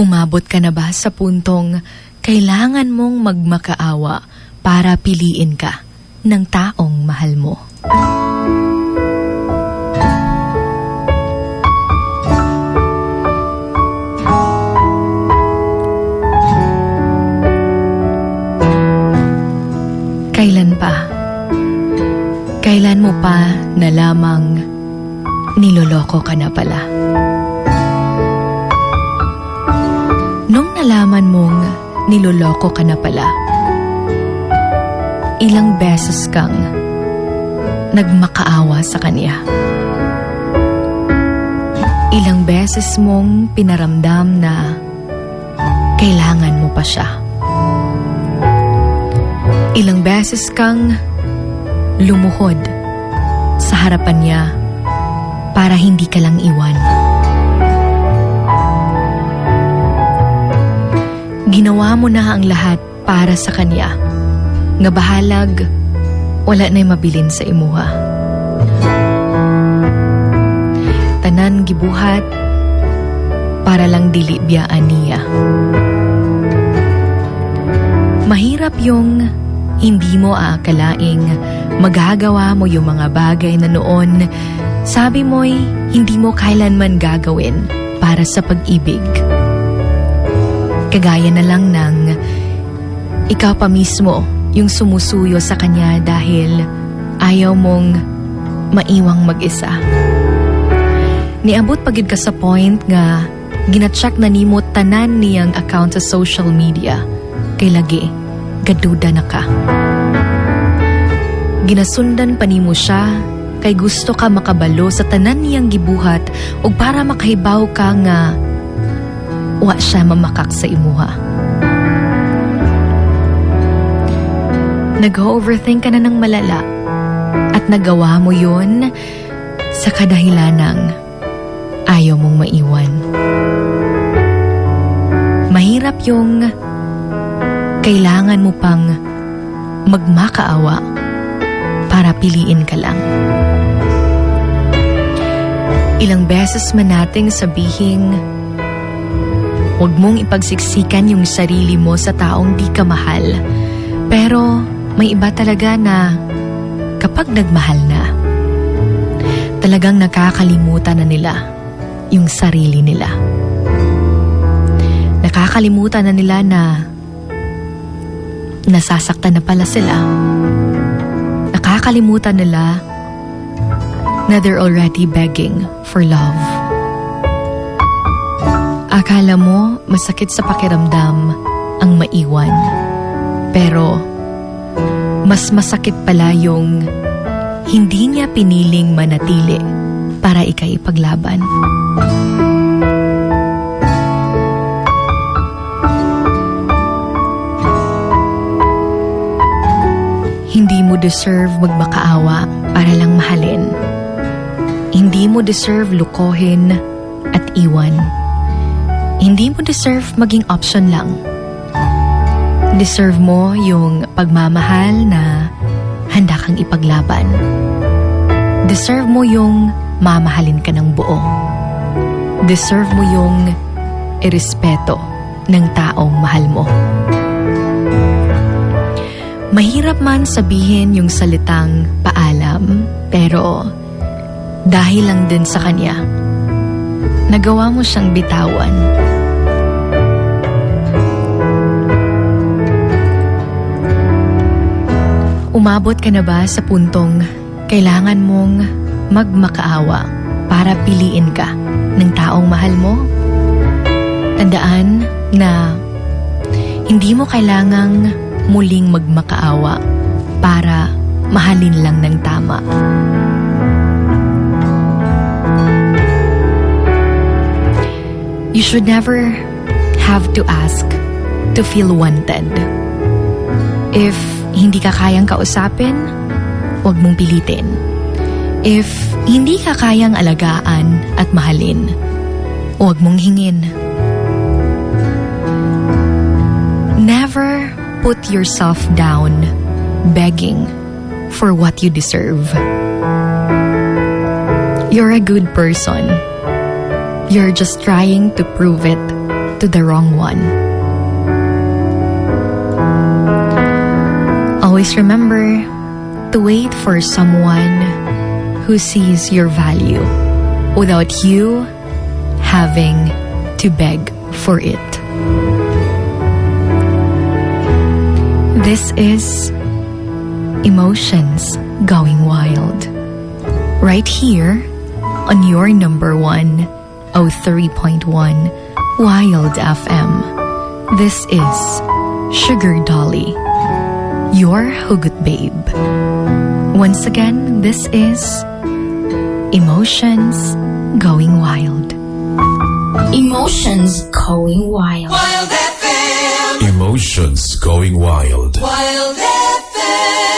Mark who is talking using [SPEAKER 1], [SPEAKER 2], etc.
[SPEAKER 1] Umabot ka na ba sa puntong kailangan mong magmakaawa para piliin ka ng taong mahal mo? Kailan pa? Kailan mo pa na lamang niloloko ka na pala? Nung nalaman mong niloloko ka na pala, ilang beses kang nagmakaawa sa kanya. Ilang beses mong pinaramdam na kailangan mo pa siya. Ilang beses kang lumuhod sa harapan niya para hindi ka lang iwan. Ginawa mo na ang lahat para sa kanya. Nga bahalag, wala na'y mabilin sa imuha. Tanan gibuhat para lang dili biyaan niya. Mahirap yung hindi mo aakalaing magagawa mo yung mga bagay na noon sabi mo'y hindi mo kailanman gagawin para sa pag-ibig. Kagaya na lang ng ikaw pa mismo yung sumusuyo sa kanya dahil ayaw mong maiwang mag-isa. Niabot pagid ka sa point nga ginatsak na nimo tanan niyang account sa social media kay lagi gaduda na ka. Ginasundan pa nimo siya kay gusto ka makabalo sa tanan niyang gibuhat ug para makahibaw ka nga wa siya mamakak sa imuha. Nag-overthink ka na ng malala at nagawa mo yon sa kadahilanang ayaw mong maiwan. Mahirap yung kailangan mo pang magmakaawa para piliin ka lang. Ilang beses man nating sabihing huwag mong ipagsiksikan yung sarili mo sa taong di ka mahal. Pero may iba talaga na kapag nagmahal na, talagang nakakalimutan na nila yung sarili nila. Nakakalimutan na nila na nasasaktan na pala sila. Nakakalimutan nila na they're already begging for love. Akala mo masakit sa pakiramdam ang maiwan. Pero mas masakit pala yung hindi niya piniling manatili para ikay ipaglaban. Hindi mo deserve magmakaawa para lang mahalin. Hindi mo deserve lukohin at iwan. Hindi mo deserve maging option lang. Deserve mo yung pagmamahal na handa kang ipaglaban. Deserve mo yung mamahalin ka ng buo. Deserve mo yung irespeto ng taong mahal mo. Mahirap man sabihin yung salitang paalam, pero dahil lang din sa kanya, nagawa mo siyang bitawan. Umabot ka na ba sa puntong kailangan mong magmakaawa para piliin ka ng taong mahal mo? Tandaan na hindi mo kailangang muling magmakaawa para mahalin lang ng tama. You should never have to ask to feel wanted. If hindi ka kayang kausapin, huwag mong pilitin. If hindi ka kayang alagaan at mahalin, huwag mong hingin. Never put yourself down begging for what you deserve. You're a good person. You're just trying to prove it to the wrong one. Always remember to wait for someone who sees your value without you having to beg for it. This is Emotions Going Wild. Right here on your number one, 03.1 Wild FM. This is Sugar Dolly, your Hugot Babe. Once again, this is Emotions Going Wild.
[SPEAKER 2] Emotions going wild.
[SPEAKER 3] Wild FM.
[SPEAKER 4] Emotions going wild.
[SPEAKER 3] Wild FM.